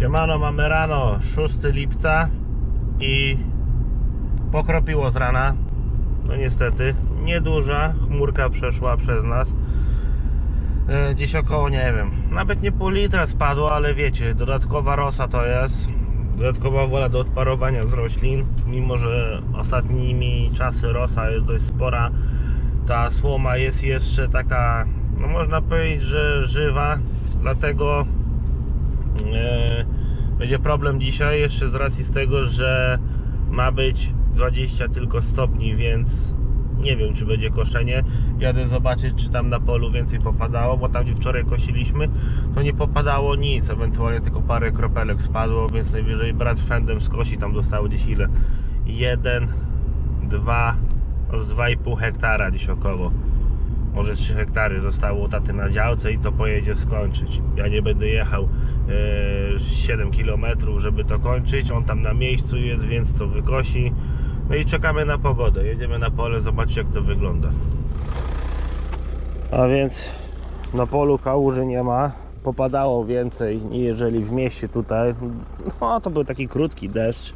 Siemano, mamy rano 6 lipca i pokropiło z rana. No niestety, nieduża chmurka przeszła przez nas. E, Gdzieś około, nie wiem, nawet nie pół litra spadło, ale wiecie, dodatkowa rosa to jest. Dodatkowa wola do odparowania z roślin. Mimo, że ostatnimi czasy rosa jest dość spora, ta słoma jest jeszcze taka, no można powiedzieć, że żywa. Dlatego E, będzie problem dzisiaj jeszcze z racji z tego, że ma być 20 tylko stopni, więc nie wiem czy będzie koszenie. Jadę zobaczyć czy tam na polu więcej popadało, bo tam gdzie wczoraj kosiliśmy to nie popadało nic, ewentualnie tylko parę kropelek spadło, więc najwyżej brat fendem skosi, tam dostało gdzieś ile? 1, 2, z 2,5 hektara gdzieś około może 3 hektary zostało taty na działce i to pojedzie skończyć. Ja nie będę jechał e, 7 km, żeby to kończyć. On tam na miejscu jest, więc to wykosi. No i czekamy na pogodę. Jedziemy na pole, zobaczyć jak to wygląda. A więc na polu kałuży nie ma. Popadało więcej, jeżeli w mieście tutaj. No to był taki krótki deszcz.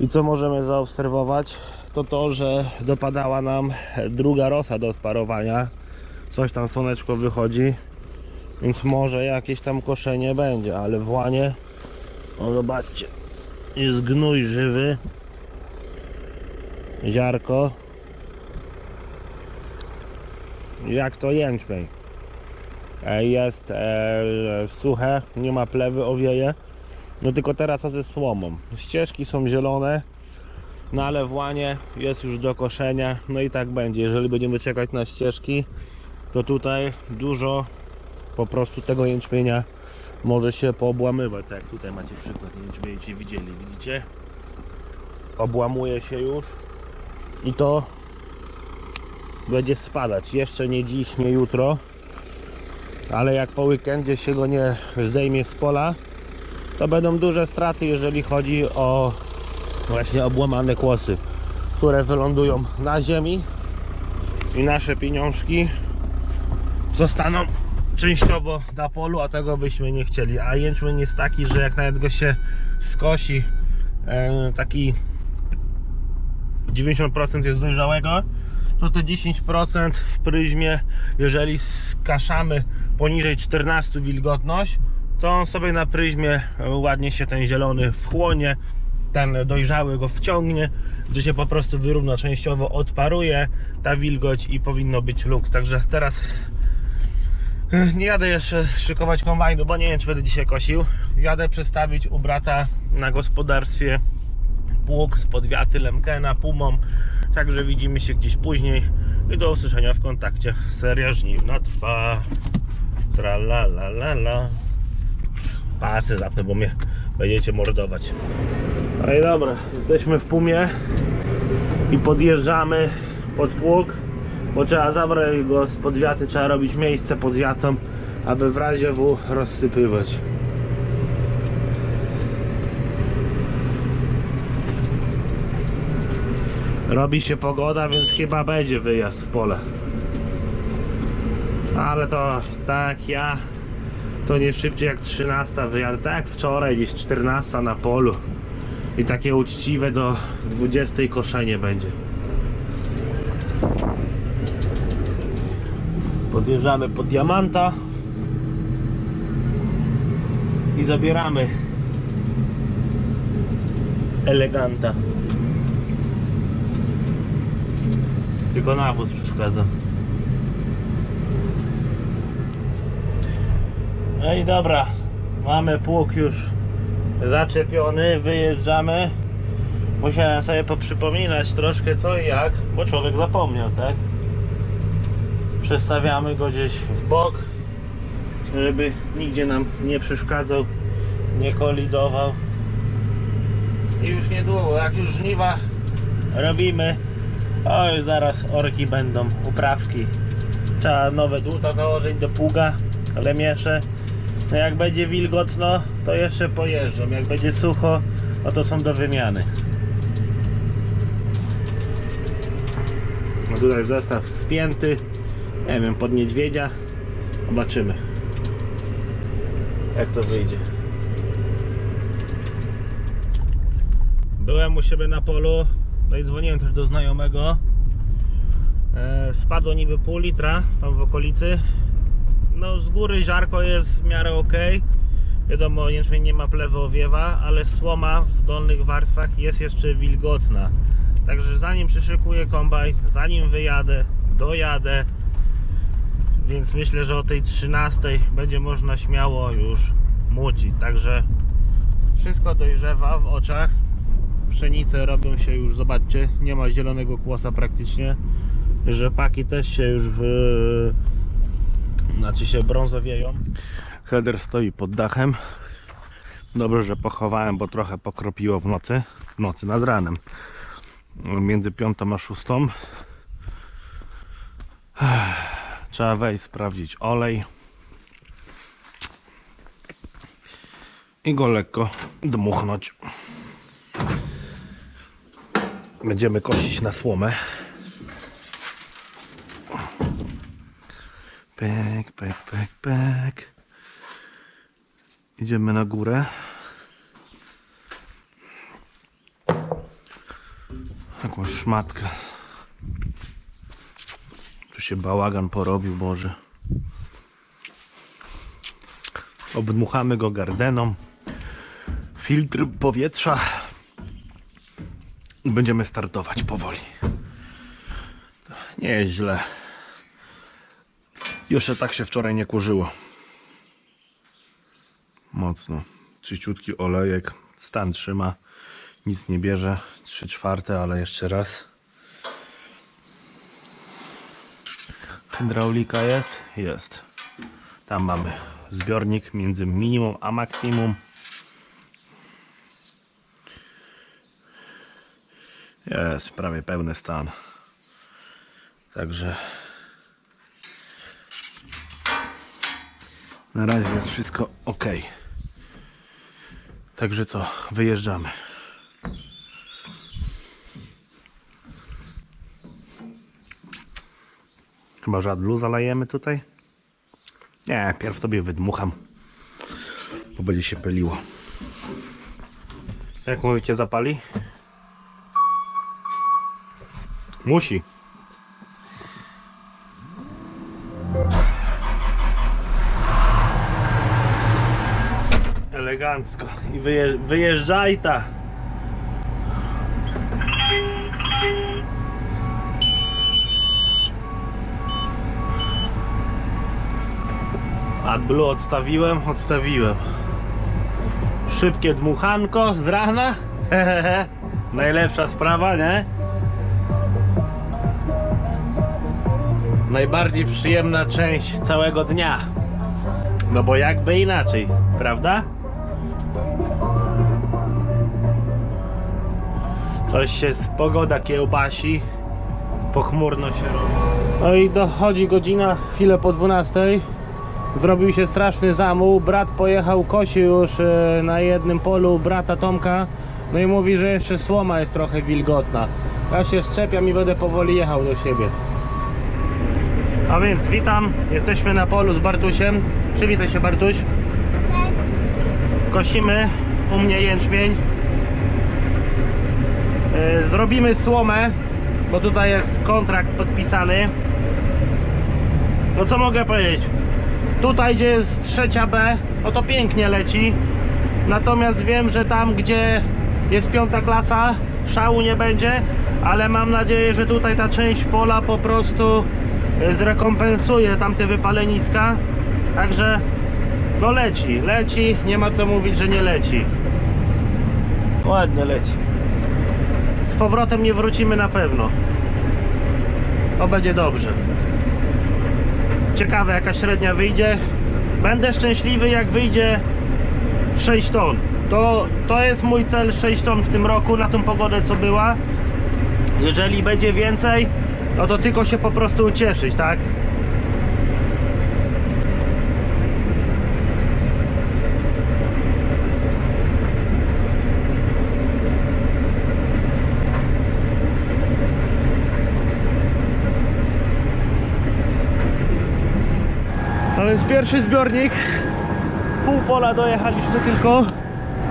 I co możemy zaobserwować? To to, że dopadała nam druga rosa do odparowania. Coś tam słoneczko wychodzi. Więc może jakieś tam koszenie będzie, ale w łanie, o zobaczcie, jest gnój żywy. Ziarko. Jak to jęczmień. E, Jest e, suche, nie ma plewy, owieje. No tylko teraz co ze słomą. Ścieżki są zielone, no ale jest już do koszenia. No i tak będzie. Jeżeli będziemy czekać na ścieżki, to tutaj dużo po prostu tego jęczmienia może się poobłamywać. Tak jak tutaj macie przykład jęczmienicie widzieli, widzicie? Obłamuje się już i to będzie spadać. Jeszcze nie dziś, nie jutro. Ale jak po weekendzie się go nie zdejmie z pola, to będą duże straty, jeżeli chodzi o właśnie obłamane kłosy, które wylądują na ziemi i nasze pieniążki zostaną częściowo na polu, a tego byśmy nie chcieli. A jęczmień jest taki, że jak nawet go się skosi e, taki 90% jest dojrzałego, to te 10% w pryzmie, jeżeli skaszamy poniżej 14 wilgotność, to on sobie na pryzmie ładnie się ten zielony wchłonie, ten dojrzały go wciągnie, gdy się po prostu wyrówna częściowo, odparuje ta wilgoć i powinno być luk. Także teraz e, nie jadę jeszcze szykować kombajnu, bo nie wiem czy będę dzisiaj kosił. Jadę przestawić u brata na gospodarstwie pług z podwiaty Lemkena, Pumą. Także widzimy się gdzieś później i do usłyszenia w kontakcie. Seria żniwna trwa. Tra la la la la. Zapnę, bo mnie będziecie mordować. No i dobra, jesteśmy w Pumie i podjeżdżamy pod pług, bo trzeba zabrać go z podwiaty, trzeba robić miejsce pod wiatą, aby w razie W rozsypywać. Robi się pogoda, więc chyba będzie wyjazd w pole. Ale to tak ja to nie szybciej jak 13 wyjadę. Tak jak wczoraj, gdzieś 14 na polu. I takie uczciwe do 20 koszenie będzie. Podjeżdżamy pod diamanta i zabieramy eleganta. Tylko nawóz przeszkadza. No i dobra, mamy pług już zaczepiony, wyjeżdżamy. Musiałem sobie poprzypominać troszkę co i jak, bo człowiek zapomniał, tak? Przestawiamy go gdzieś w bok, żeby nigdzie nam nie przeszkadzał, nie kolidował. I już niedługo, jak już żniwa robimy, oj zaraz orki będą, uprawki. Trzeba nowe dłuta założyć do pługa, ale to jak będzie wilgotno, to jeszcze pojeżdżą. Jak będzie sucho, no to są do wymiany. No tutaj zestaw wpięty. nie wiem, pod niedźwiedzia. Zobaczymy, jak to wyjdzie. Byłem u siebie na polu, no i dzwoniłem też do znajomego. E, spadło niby pół litra tam w okolicy, no z góry ziarko jest w miarę ok. Wiadomo, jęczmień nie ma plewy owiewa, ale słoma w dolnych warstwach jest jeszcze wilgotna. Także zanim przyszykuję kombaj, zanim wyjadę, dojadę, więc myślę, że o tej 13 będzie można śmiało już młocić. Także wszystko dojrzewa w oczach. Pszenice robią się już, zobaczcie, nie ma zielonego kłosa praktycznie. Rzepaki też się już w... znaczy się brązowieją. Header stoi pod dachem. Dobrze, że pochowałem, bo trochę pokropiło w nocy. W nocy nad ranem. Między piątą a szóstą. Trzeba wejść, sprawdzić olej. I go lekko dmuchnąć. Będziemy kosić na słomę. Pek, pek, pek, pek. Idziemy na górę. Jakąś szmatkę. Tu się bałagan porobił, Boże. Obdmuchamy go gardeną. Filtr powietrza. Będziemy startować powoli. Nie jest źle. Jeszcze tak się wczoraj nie kurzyło. Mocno. Czyściutki olejek. Stan trzyma. Nic nie bierze. 3 czwarte, ale jeszcze raz. Hydraulika jest? Jest. Tam mamy zbiornik między minimum a maksimum. Jest prawie pełny stan. Także na razie jest wszystko ok. Także co, wyjeżdżamy. Chyba, że adlu zalejemy tutaj? Nie, pierw sobie wydmucham, bo będzie się pyliło. Jak mówicie, zapali? Musi. Elegancko. I wyjeżdż, wyjeżdżaj ta. AdBlue odstawiłem, odstawiłem. Szybkie dmuchanko z rana. Najlepsza sprawa, nie? Najbardziej przyjemna część całego dnia. No bo jakby inaczej, prawda? Coś się z pogoda kiełbasi. Pochmurno się robi. No i dochodzi godzina, chwilę po 12. Zrobił się straszny zamół. Brat pojechał, kosi już e, na jednym polu brata Tomka. No i mówi, że jeszcze słoma jest trochę wilgotna. Ja się szczepiam i będę powoli jechał do siebie. A więc witam, jesteśmy na polu z Bartusiem. Przywitaj się Bartuś. Kosimy u mnie jęczmień. E, Zrobimy słomę, bo tutaj jest kontrakt podpisany. No co mogę powiedzieć? Tutaj gdzie jest trzecia B, no to pięknie leci. Natomiast wiem, że tam gdzie jest piąta klasa, szału nie będzie, ale mam nadzieję, że tutaj ta część pola po prostu e, zrekompensuje tamte wypaleniska. Także no leci, leci, nie ma co mówić, że nie leci. Ładnie leci. Z powrotem nie wrócimy na pewno. To będzie dobrze. Ciekawe jaka średnia wyjdzie. Będę szczęśliwy jak wyjdzie 6 ton. To, to jest mój cel 6 ton w tym roku na tą pogodę co była. Jeżeli będzie więcej, no to tylko się po prostu ucieszyć, tak? Pierwszy zbiornik. Pół pola dojechaliśmy tylko.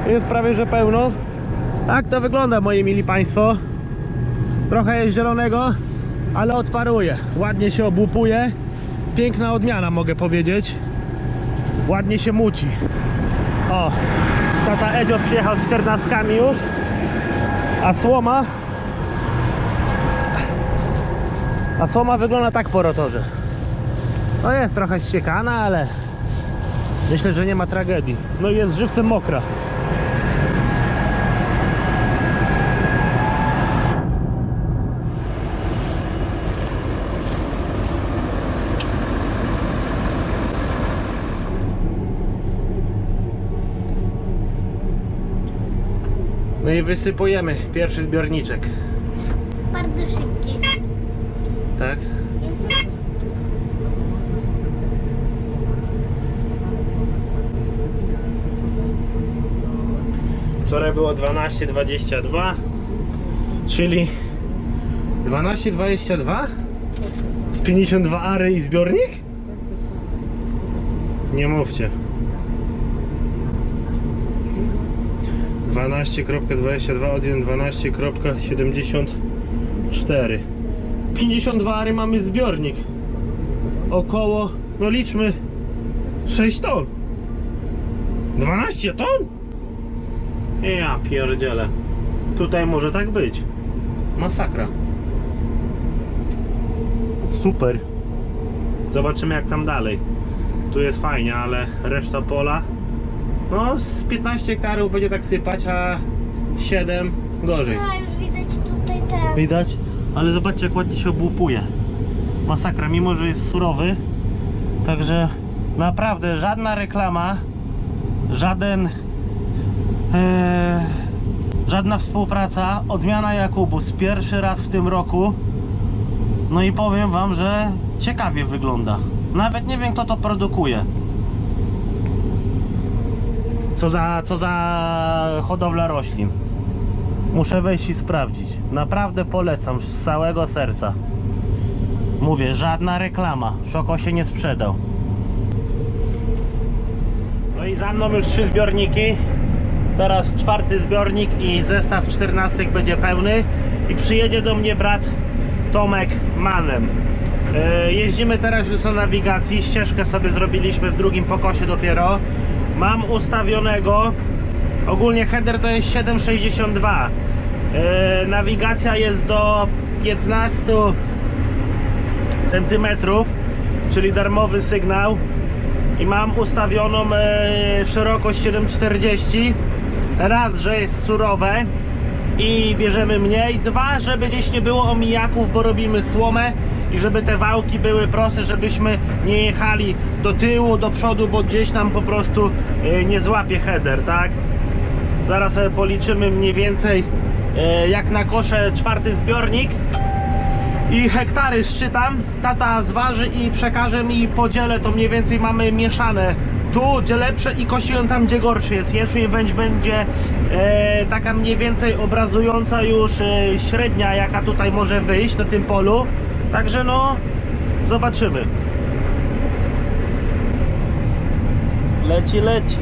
Jest prawie że pełno. Tak to wygląda, moi mili Państwo. Trochę jest zielonego, ale odparuje. Ładnie się obłupuje. Piękna odmiana, mogę powiedzieć. Ładnie się muci. O, tata Edzio przyjechał czternastkami już. A słoma... A słoma wygląda tak po rotorze. No jest trochę ściekana, ale myślę, że nie ma tragedii. No i jest żywcem mokra. No i wysypujemy pierwszy zbiorniczek. Bardzo szybki. Tak? Wczoraj było 12,22 czyli 12,22 52 ary i zbiornik? Nie mówcie. 12.22 od 12.74 52 ary mamy zbiornik. Około, no liczmy 6 ton. 12 ton? Ja pierdzielę Tutaj może tak być Masakra Super Zobaczymy jak tam dalej Tu jest fajnie, ale reszta pola No z 15 hektarów będzie tak sypać, a 7 gorzej A już widać tutaj ten. Widać? Ale zobaczcie jak ładnie się obłupuje. Masakra, mimo że jest surowy. Także naprawdę żadna reklama, żaden żadna współpraca, odmiana Jakubus pierwszy raz w tym roku. No i powiem wam, że ciekawie wygląda. Nawet nie wiem kto to produkuje. Co za, co za hodowla roślin. Muszę wejść i sprawdzić. Naprawdę polecam z całego serca. Mówię, żadna reklama. Szoko się nie sprzedał. No i za mną już trzy zbiorniki. Teraz czwarty zbiornik i zestaw czternastek będzie pełny. I przyjedzie do mnie brat Tomek Manem. E, Jeździmy teraz już na nawigacji. Ścieżkę sobie zrobiliśmy w drugim pokosie dopiero. Mam ustawionego Ogólnie header to jest 7,62 e, Nawigacja jest do 15 centymetrów, czyli darmowy sygnał i mam ustawioną e, szerokość 7,40 raz, że jest surowe i bierzemy mniej, dwa, żeby gdzieś nie było omijaków, bo robimy słomę i żeby te wałki były proste, żebyśmy nie jechali do tyłu, do przodu, bo gdzieś tam po prostu e, nie złapie header, tak? Zaraz sobie policzymy mniej więcej e, jak na kosze czwarty zbiornik i hektary szczytam. Tata zważy i przekaże mi podzielę, to mniej więcej mamy mieszane. Tu gdzie lepsze i kosiłem tam gdzie gorszy jest. Jeszczmień wędź będzie e, taka mniej więcej obrazująca już e, średnia jaka tutaj może wyjść na tym polu. Także no zobaczymy. Leci, leci.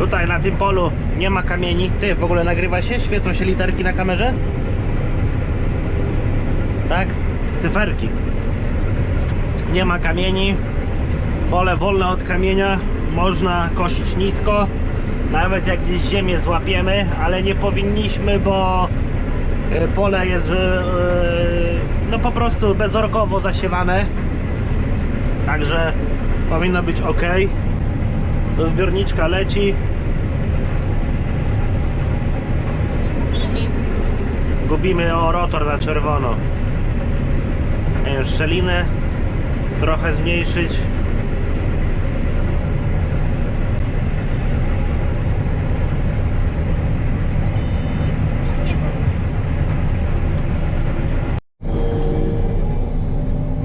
Tutaj na tym polu nie ma kamieni. Ty, w ogóle nagrywa się? Świecą się literki na kamerze? Tak? Cyferki. Nie ma kamieni. Pole wolne od kamienia. Można kosić nisko. Nawet jak gdzieś ziemię złapiemy, ale nie powinniśmy, bo E, Pole jest e, no po prostu bezorkowo zasiewane. Także powinno być ok. Zbiorniczka leci. Gubimy o rotor na czerwono. Wiem, szczelinę trochę zmniejszyć.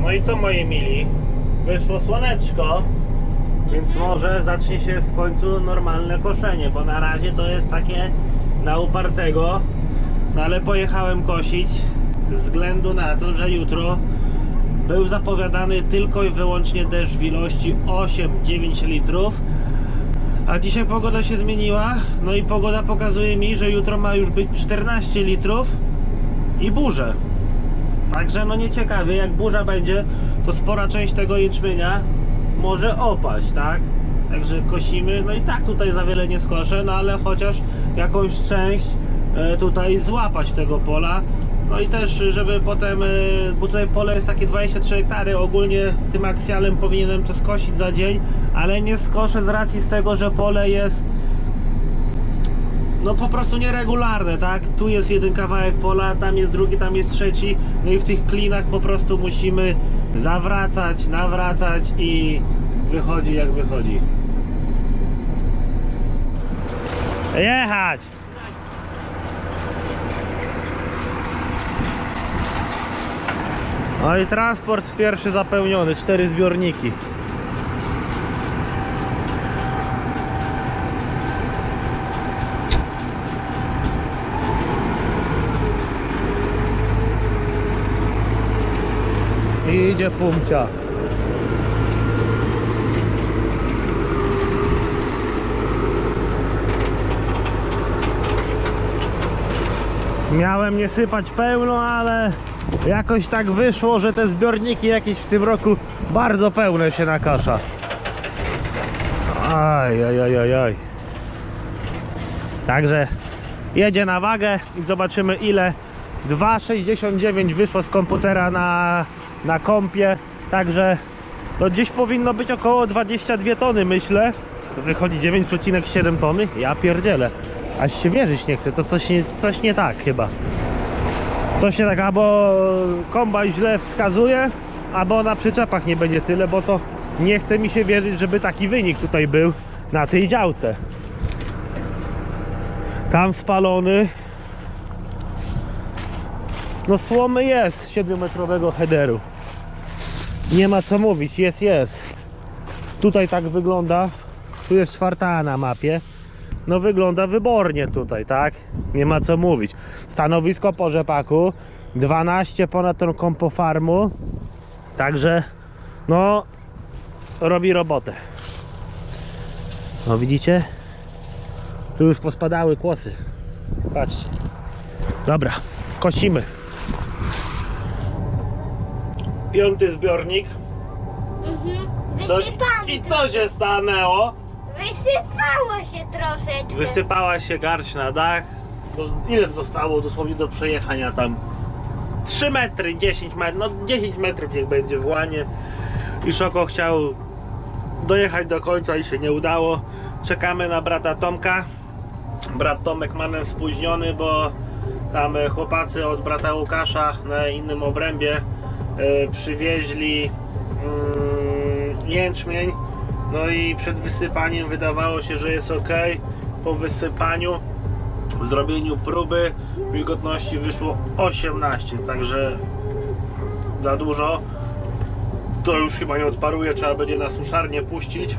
No i co moi mili? Wyszło słoneczko, więc może zacznie się w końcu normalne koszenie, bo na razie to jest takie na upartego. No ale pojechałem kosić względu na to, że jutro był zapowiadany tylko i wyłącznie deszcz w ilości 8-9 litrów. A dzisiaj pogoda się zmieniła, no i pogoda pokazuje mi, że jutro ma już być 14 litrów i burze. Także no nieciekawie, jak burza będzie, to spora część tego jęczmienia może opaść, tak? Także kosimy, no i tak tutaj za wiele nie skoszę, no ale chociaż jakąś część tutaj złapać tego pola. No i też, żeby potem, e, bo tutaj pole jest takie 23 hektary, ogólnie tym aksjalem powinienem to skosić za dzień, ale nie skoszę z racji z tego, że pole jest no po prostu nieregularne, tak? Tu jest jeden kawałek pola, tam jest drugi, tam jest trzeci. No i w tych klinach po prostu musimy zawracać, nawracać i wychodzi jak wychodzi. Jechać! No i transport pierwszy zapełniony, cztery zbiorniki. I idzie pumcia. Miałem nie sypać pełno, ale jakoś tak wyszło, że te zbiorniki jakieś w tym roku bardzo pełne się nakasza. Aj, aj, aj, aj, aj. Także jedzie na wagę i zobaczymy ile 2,69 wyszło z komputera na, na kompie. Także no gdzieś powinno być około 22 tony myślę. To wychodzi 9,7 tony. Ja pierdzielę. Aż się wierzyć nie chcę, to coś nie, coś nie tak chyba. Coś nie tak, albo kombajn źle wskazuje, albo na przyczepach nie będzie tyle, bo to nie chce mi się wierzyć, żeby taki wynik tutaj był na tej działce. Tam spalony. No słomy jest 7-metrowego headeru. Nie ma co mówić, jest, jest. Tutaj tak wygląda. Tu jest czwarta na mapie. No wygląda wybornie tutaj, tak? Nie ma co mówić. Stanowisko po rzepaku. 12 ponad ton kompofarmu. Także no robi robotę. No widzicie? Tu już pospadały kłosy. Patrzcie. Dobra, kosimy. Piąty zbiornik. Mhm. Co, Wysypamy. I co się stanęło? Wysypało się troszeczkę. Wysypała się garść na dach. To ile zostało dosłownie do przejechania tam? 3 metry, 10 metrów, no 10 metrów niech będzie w łanie. I Szoko chciał dojechać do końca i się nie udało. Czekamy na brata Tomka. Brat Tomek manem spóźniony, bo tam e, chłopacy od brata Łukasza na innym obrębie e, przywieźli mm, jęczmień. No i przed wysypaniem wydawało się, że jest ok. Po wysypaniu, zrobieniu próby wilgotności wyszło 18, także za dużo. To już chyba nie odparuje, trzeba będzie na suszarnię puścić.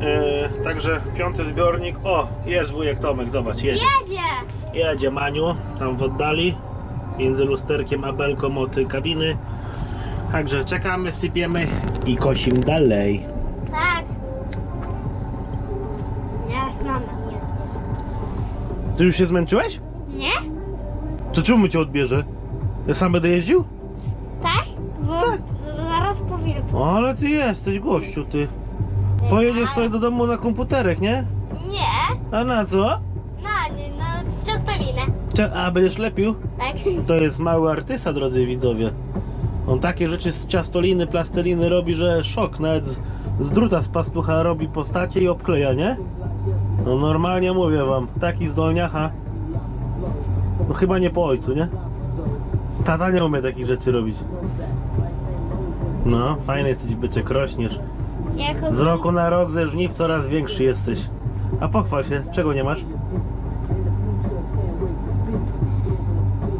Yy, także piąty zbiornik. O, jest wujek Tomek, zobacz, jedzie. Jedzie. Jedzie Maniu, tam w oddali, między lusterkiem a belką od kabiny. Także czekamy, sypiemy i kosim dalej. Tak. Ja mama nie. Ty już się zmęczyłeś? Nie? To czemu cię odbierze? Ja sam będę jeździł? Tak? Bo Tak. z- zaraz powinien. O, ale ty jesteś gościu, ty. Pojedziesz sobie do domu na komputerek, nie? Nie. A na co? Na nie, na ciastowinę. Cze- A, będziesz lepił? Tak? To jest mały artysta, drodzy widzowie. On takie rzeczy z ciastoliny, plasteliny robi, że szok. Nawet z, z druta z pastucha robi postacie i obkleja, nie? No normalnie mówię wam, taki zdolniacha. No chyba nie po ojcu, nie? Tata nie umie takich rzeczy robić. No, fajny jesteś byczek, rośniesz. Z roku na rok ze żniw coraz większy jesteś. A pochwal się, czego nie masz?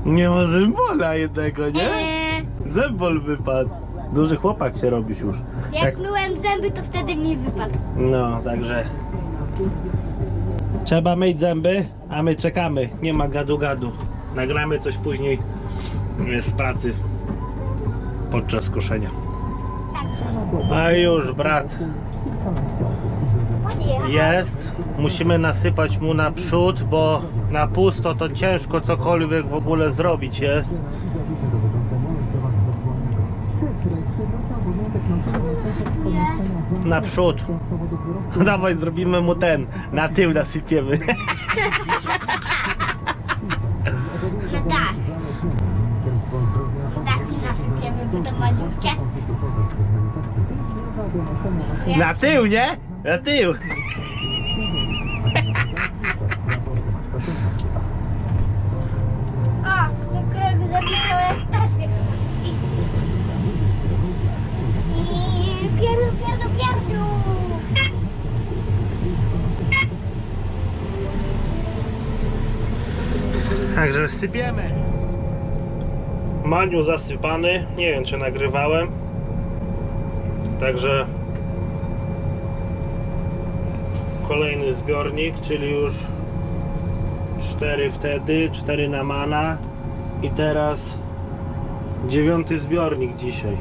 Nie ma zębola jednego, nie? Zębol wypadł. Duży chłopak się robisz już. jak myłem zęby, to wtedy mi wypadł. No, także. Trzeba myć zęby, a my czekamy. Nie ma gadu gadu. Nagramy coś później e, z pracy podczas koszenia. Tak. A już brat jest. Musimy nasypać mu na przód, bo na pusto to ciężko cokolwiek w ogóle zrobić jest. Naprzód. Dawaj, zrobimy mu ten. Na tył nasypiemy. Na dach. Na dach nasypiemy potem. Na tył, nie? Na tył. Sypiemy. Maniu zasypany. Nie wiem, czy nagrywałem. Także kolejny zbiornik, czyli już cztery wtedy, cztery na mana i teraz dziewiąty zbiornik dzisiaj.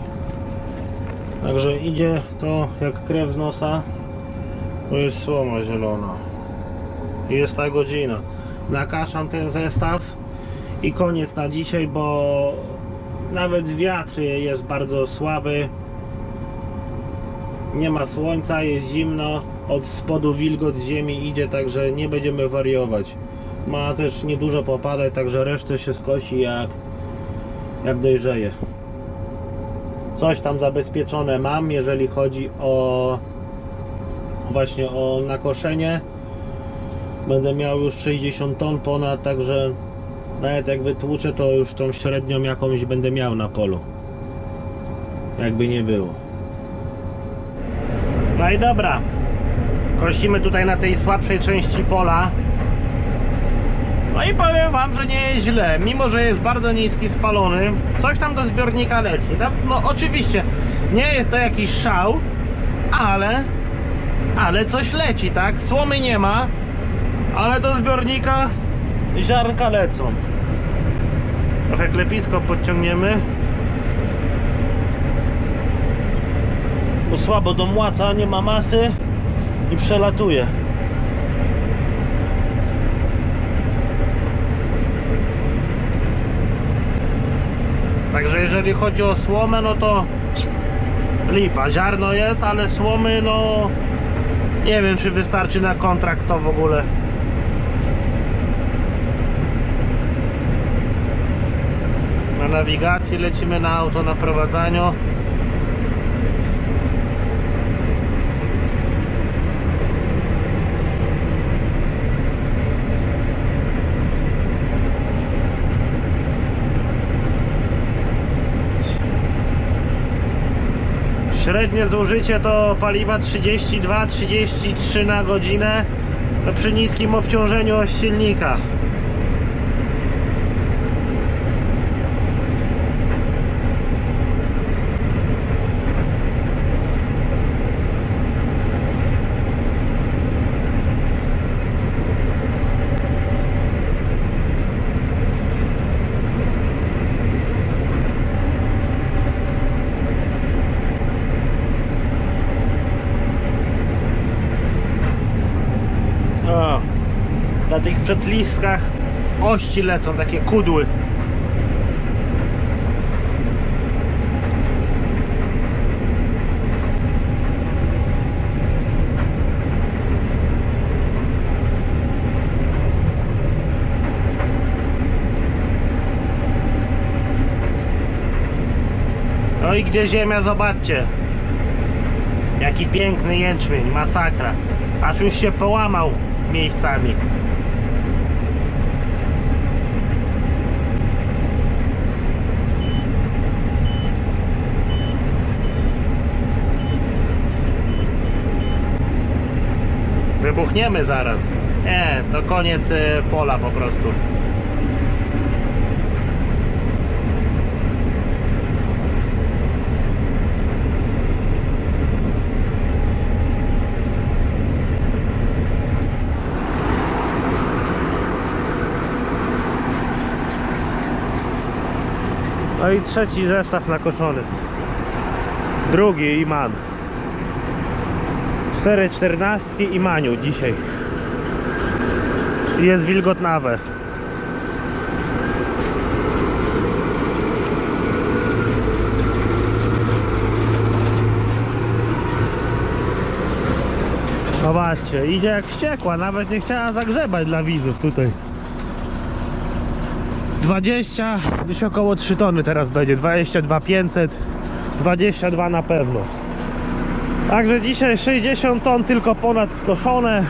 Także idzie to jak krew z nosa. To jest słoma zielona. Jest ta godzina. Nakaszam ten zestaw i koniec na dzisiaj, bo nawet wiatr jest bardzo słaby. Nie ma słońca, jest zimno, od spodu wilgoć z ziemi idzie, także nie będziemy wariować. Ma też niedużo popadać, także resztę się skosi jak, jak dojrzeje. Coś tam zabezpieczone mam, jeżeli chodzi o właśnie o nakoszenie. Będę miał już 60 ton ponad, także nawet jak wytłuczę, to już tą średnią jakąś będę miał na polu. Jakby nie było. No i dobra. Kosimy tutaj na tej słabszej części pola. No i powiem wam, że nie jest źle. Mimo, że jest bardzo niski spalony, coś tam do zbiornika leci. No, no oczywiście, nie jest to jakiś szał, ale ale coś leci, tak? Słomy nie ma, ale do zbiornika ziarnka lecą. Trochę klepisko podciągniemy. Bo słabo domłaca, nie ma masy i przelatuje. Także jeżeli chodzi o słomę, no to lipa. Ziarno jest, ale słomy, no nie wiem, czy wystarczy na kontrakt to w ogóle. Nawigacji lecimy na auto na prowadzaniu. Średnie zużycie to paliwa 32-33 na godzinę to przy niskim obciążeniu silnika. przetliskach ości lecą, takie kudły. No i gdzie ziemia, zobaczcie. Jaki piękny jęczmień, masakra. Aż już się połamał miejscami. Wybuchniemy zaraz. Nie, to koniec y, pola po prostu. No i trzeci zestaw nakoszony. Drugi Iman. Cztery czternastki i Maniu dzisiaj. Jest wilgotnawe. Zobaczcie, idzie jak wściekła, nawet nie chciała zagrzebać dla widzów tutaj. 20, gdzieś około 3 tony teraz będzie, 22 500, 22 na pewno. Także dzisiaj 60 ton tylko ponad skoszone.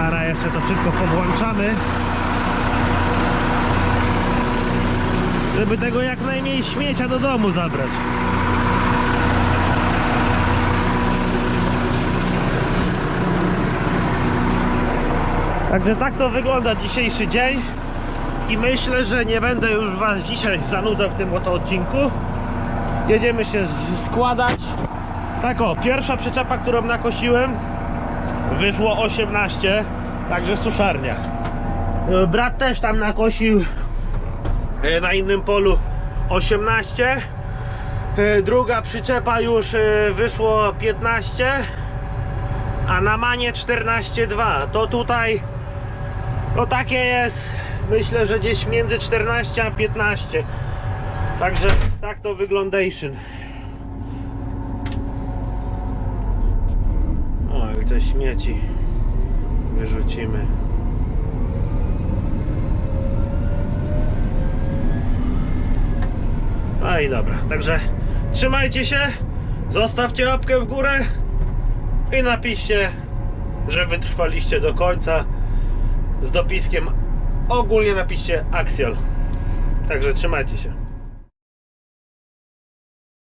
Ara jeszcze to wszystko powłączamy. Żeby tego jak najmniej śmiecia do domu zabrać. Także tak to wygląda dzisiejszy dzień i myślę, że nie będę już Was dzisiaj zanudzał w tym oto odcinku. Jedziemy się składać. Tak o, pierwsza przyczepa, którą nakosiłem wyszło 18, także suszarnia. E, Brat też tam nakosił e, na innym polu 18. E, Druga przyczepa już wyszło 15 a na manie 14,2 to tutaj no takie jest. Myślę, że gdzieś między 14 a 15 także tak to wyglądation. O te śmieci wyrzucimy. No i dobra, także trzymajcie się. Zostawcie łapkę w górę i napiszcie, że wytrwaliście do końca z dopiskiem ogólnie napiszcie Axial. Także trzymajcie się.